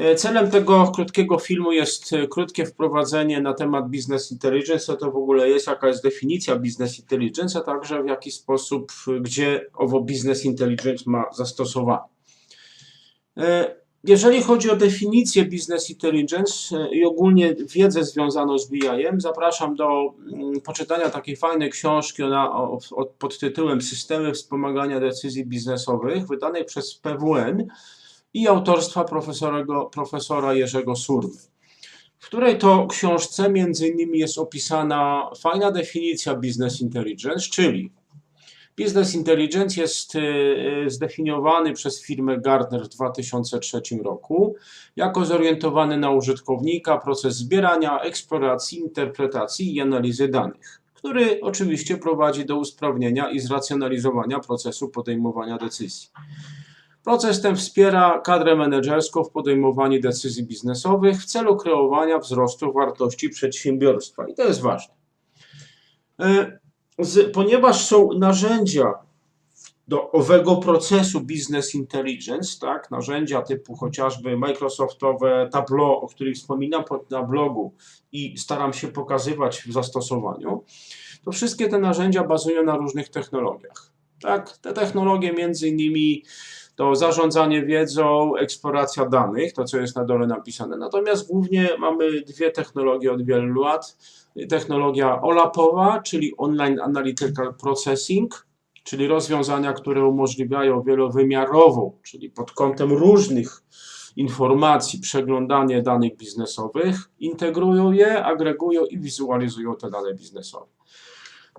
E, Celem tego krótkiego filmu jest e, krótkie wprowadzenie na temat business intelligence, co to w ogóle jest, jaka jest definicja business intelligence, a także w jaki sposób, e, gdzie owo business intelligence ma zastosowanie. Jeżeli chodzi o definicję business intelligence i ogólnie wiedzę związaną z BIM, zapraszam do mm, poczytania takiej fajnej książki ona, o, pod tytułem Systemy wspomagania decyzji biznesowych, wydanej przez PWN i autorstwa profesorego, profesora Jerzego Surmy, w której to książce między innymi jest opisana fajna definicja business intelligence, czyli business intelligence jest y, y, zdefiniowany przez firmę Gartner w 2003 roku jako zorientowany na użytkownika proces zbierania, eksploracji, interpretacji i analizy danych, który oczywiście prowadzi do usprawnienia i zracjonalizowania procesu podejmowania decyzji. Proces ten wspiera kadrę menedżerską w podejmowaniu decyzji biznesowych w celu kreowania wzrostu wartości przedsiębiorstwa. I to jest ważne. E, ponieważ są narzędzia do owego procesu business intelligence, tak, narzędzia typu chociażby Microsoftowe Tableau, o których wspominam na blogu i staram się pokazywać w zastosowaniu, to wszystkie te narzędzia bazują na różnych technologiach. Tak, te technologie między innymi to zarządzanie wiedzą, eksploracja danych, to co jest na dole napisane. Natomiast głównie mamy dwie technologie od wielu lat. Technologia OLAP-owa, czyli Online Analytical Processing, czyli rozwiązania, które umożliwiają wielowymiarową, czyli pod kątem różnych informacji, przeglądanie danych biznesowych, integrują je, agregują i wizualizują te dane biznesowe.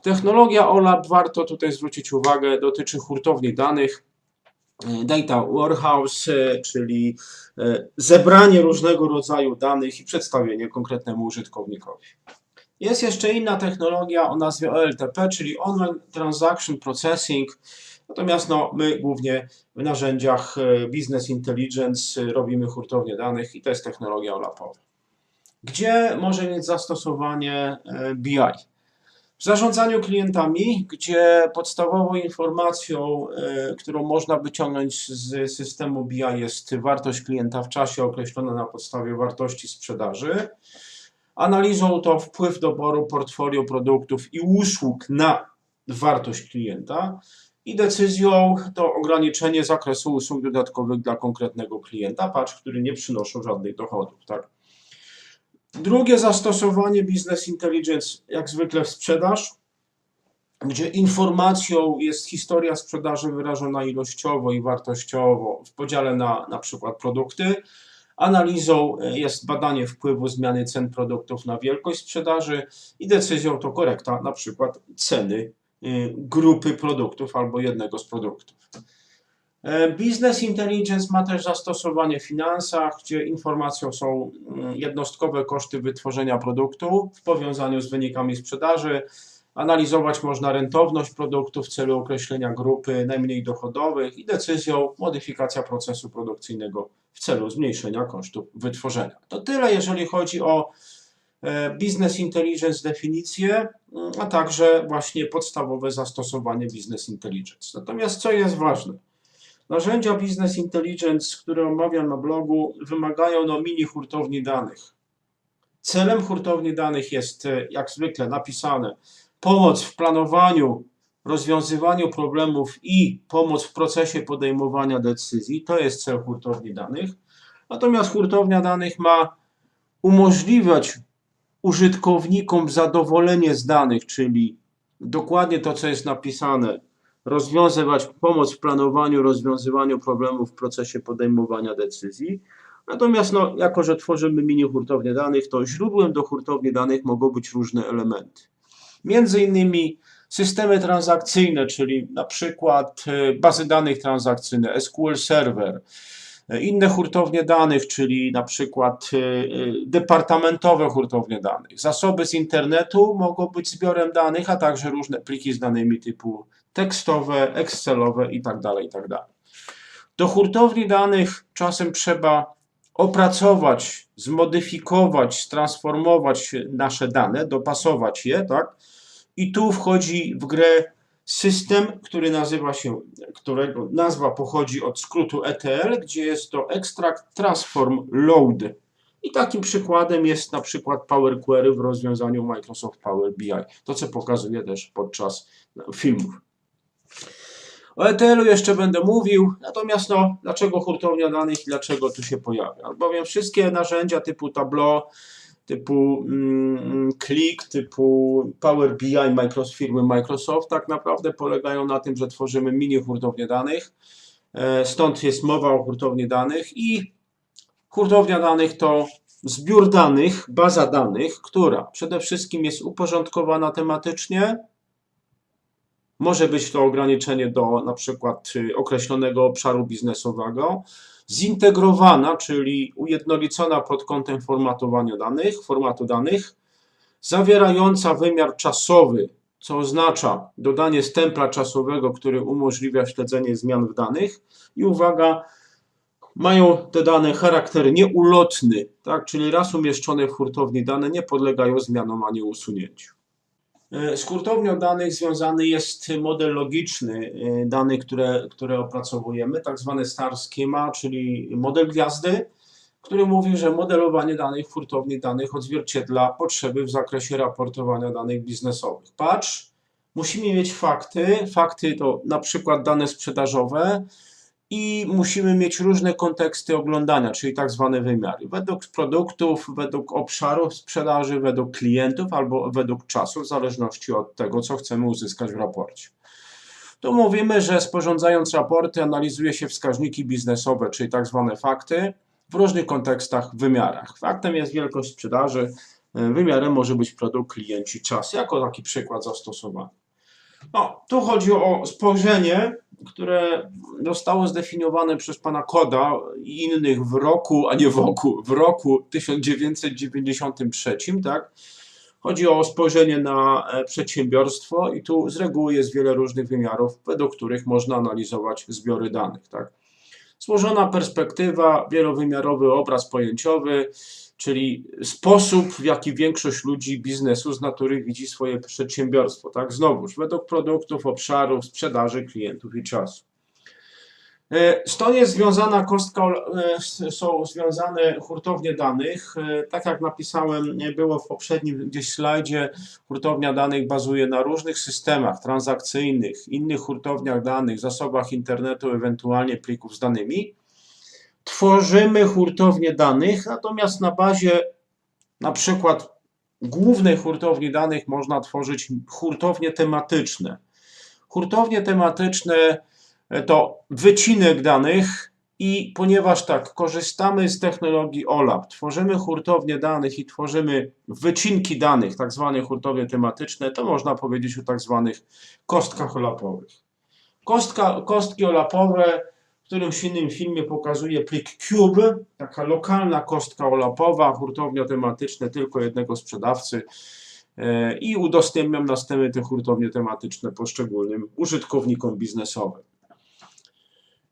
Technologia OLAP, warto tutaj zwrócić uwagę, dotyczy hurtowni danych, Data Warehouse, e, czyli e, zebranie różnego rodzaju danych i przedstawienie konkretnemu użytkownikowi. Jest jeszcze inna technologia o nazwie OLTP, czyli Online Transaction Processing. Natomiast no, my głównie w narzędziach e, Business Intelligence e, robimy hurtownię danych i to jest technologia OLAP-owa. Gdzie może mieć zastosowanie e, BI? Zarządzaniu klientami, gdzie podstawową informacją, e, którą można wyciągnąć z systemu BI jest wartość klienta w czasie określona na podstawie wartości sprzedaży. Analizą to wpływ doboru portfolio produktów i usług na wartość klienta i decyzją to ograniczenie zakresu usług dodatkowych dla konkretnego klienta, patrz, który nie przynoszą żadnych dochodów. Tak? Drugie zastosowanie Business Intelligence, jak zwykle w sprzedaż, gdzie informacją jest historia sprzedaży wyrażona ilościowo i wartościowo w podziale na na przykład produkty. Analizą e, jest badanie wpływu zmiany cen produktów na wielkość sprzedaży i decyzją to korekta na przykład ceny y, grupy produktów albo jednego z produktów. E, Business Intelligence ma też zastosowanie w finansach, gdzie informacją są mm, jednostkowe koszty wytworzenia produktu w powiązaniu z wynikami sprzedaży. Analizować można rentowność produktu w celu określenia grupy najmniej dochodowych i decyzją modyfikacja procesu produkcyjnego w celu zmniejszenia kosztów wytworzenia. To tyle, jeżeli chodzi o e, Business Intelligence definicję, mm, a także właśnie podstawowe zastosowanie Business Intelligence. Natomiast co jest ważne? Narzędzia Business Intelligence, które omawiam na blogu, wymagają no mini hurtowni danych. Celem hurtowni danych jest, e, jak zwykle napisane, pomoc w planowaniu, rozwiązywaniu problemów i pomoc w procesie podejmowania decyzji. To jest cel hurtowni danych. Natomiast hurtownia danych ma umożliwiać użytkownikom zadowolenie z danych, czyli dokładnie to, co jest napisane, rozwiązywać pomoc w planowaniu, rozwiązywaniu problemów w procesie podejmowania decyzji. Natomiast no, jako, że tworzymy mini hurtownię danych, to źródłem do hurtowni danych mogą być różne elementy. Między innymi systemy transakcyjne, czyli na przykład e, bazy danych transakcyjne, SQL Server, inne hurtownie danych, czyli na przykład e, e, departamentowe hurtownie danych. Zasoby z internetu mogą być zbiorem danych, a także różne pliki z danymi typu tekstowe, Excelowe itd. itd. Do hurtowni danych czasem trzeba opracować, zmodyfikować, transformować nasze dane, dopasować je, tak? I tu wchodzi w grę system, który nazywa się, którego nazwa pochodzi od skrótu ETL, gdzie jest to Extract Transform Load. I takim przykładem jest na przykład Power Query w rozwiązaniu Microsoft Power BI. To, co pokazuję też podczas filmów. O ETL-u jeszcze będę mówił, natomiast no, dlaczego hurtownia danych i dlaczego tu się pojawia? Albowiem wszystkie narzędzia typu Tableau, typu mm, Click, typu Power BI Microsoft, firmy Microsoft tak naprawdę polegają na tym, że tworzymy mini hurtownię danych. E, Stąd jest mowa o hurtowni danych i hurtownia danych to zbiór danych, baza danych, która przede wszystkim jest uporządkowana tematycznie, może być to ograniczenie do na przykład y, określonego obszaru biznesowego, zintegrowana, czyli ujednolicona pod kątem formatowania danych, formatu danych, zawierająca wymiar czasowy, co oznacza dodanie stempla czasowego, który umożliwia śledzenie zmian w danych i uwaga, mają te dane charakter nieulotny, tak? czyli raz umieszczone w hurtowni dane nie podlegają zmianom ani usunięciu. E, Z hurtownią danych związany jest model logiczny e, danych, które, które opracowujemy, tak zwany star schema, czyli model gwiazdy, który mówi, że modelowanie danych w hurtowni danych odzwierciedla potrzeby w zakresie raportowania danych biznesowych. Patrz, musimy mieć fakty, fakty to na przykład dane sprzedażowe i musimy mieć różne konteksty oglądania, czyli tak zwane wymiary. Według produktów, według obszarów sprzedaży, według klientów albo według czasu, w zależności od tego, co chcemy uzyskać w raporcie. Tu mówimy, że sporządzając raporty analizuje się wskaźniki biznesowe, czyli tak zwane fakty, w różnych kontekstach, wymiarach. Faktem jest wielkość sprzedaży, wymiarem może być produkt, klienci, czas, jako taki przykład zastosowany. No, tu chodzi o spojrzenie, które zostało zdefiniowane przez pana Koda i innych w roku, a nie wokół, w roku 1993, tak? Chodzi o spojrzenie na e, przedsiębiorstwo i tu z reguły jest wiele różnych wymiarów, według których można analizować zbiory danych, tak? Złożona perspektywa, wielowymiarowy obraz pojęciowy, czyli sposób, w jaki większość ludzi biznesu z natury widzi swoje przedsiębiorstwo. Tak, znowuż, według produktów, obszarów, sprzedaży, klientów i czasu. E, Stąd jest związana kostka, e, są związane hurtownie danych. E, Tak jak napisałem, było w poprzednim gdzieś slajdzie, hurtownia danych bazuje na różnych systemach transakcyjnych, innych hurtowniach danych, zasobach internetu, ewentualnie plików z danymi tworzymy hurtownię danych, natomiast na bazie na przykład głównej hurtowni danych można tworzyć hurtownie tematyczne. Hurtownie tematyczne to wycinek danych i ponieważ tak, korzystamy z technologii OLAP, tworzymy hurtownie danych i tworzymy wycinki danych, tak zwane hurtownie tematyczne, to można powiedzieć o tak zwanych kostkach olapowych. Kostka, kostki olapowe w którymś innym filmie pokazuje plik Cube, taka lokalna kostka olapowa, hurtownia tematyczne tylko jednego sprzedawcy e, i udostępniam następnie te hurtownie tematyczne poszczególnym użytkownikom biznesowym.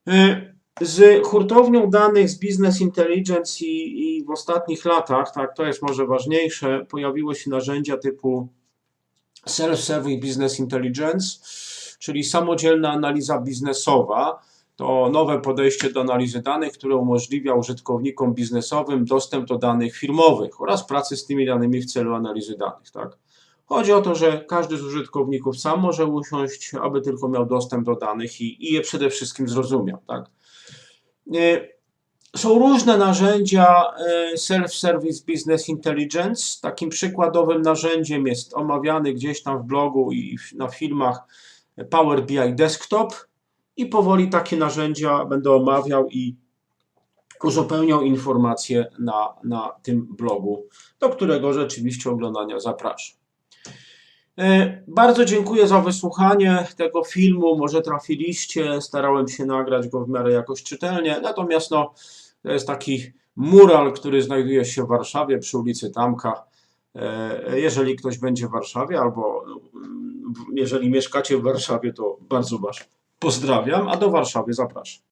E, Z hurtownią danych z Business Intelligence i, i w ostatnich latach, tak, to jest może ważniejsze, pojawiły się narzędzia typu Self-Serving Business Intelligence, czyli samodzielna analiza biznesowa, to nowe podejście do analizy danych, które umożliwia użytkownikom biznesowym dostęp do danych firmowych oraz pracę z tymi danymi w celu analizy danych. Tak? Chodzi o to, że każdy z użytkowników sam może usiąść, aby tylko miał dostęp do danych i, i je przede wszystkim zrozumiał. Tak? E, Są różne narzędzia e, Self-Service Business Intelligence. Takim przykładowym narzędziem jest omawiany gdzieś tam w blogu i na filmach Power BI Desktop i powoli takie narzędzia będę omawiał i uzupełniał informacje na, na tym blogu, do którego rzeczywiście oglądania zapraszam. E, Bardzo dziękuję za wysłuchanie tego filmu. Może trafiliście, starałem się nagrać go w miarę jakoś czytelnie. Natomiast no, to jest taki mural, który znajduje się w Warszawie przy ulicy Tamka. E, Jeżeli ktoś będzie w Warszawie albo mm, jeżeli mieszkacie w Warszawie, to bardzo Was pozdrawiam, a do Warszawy zapraszam.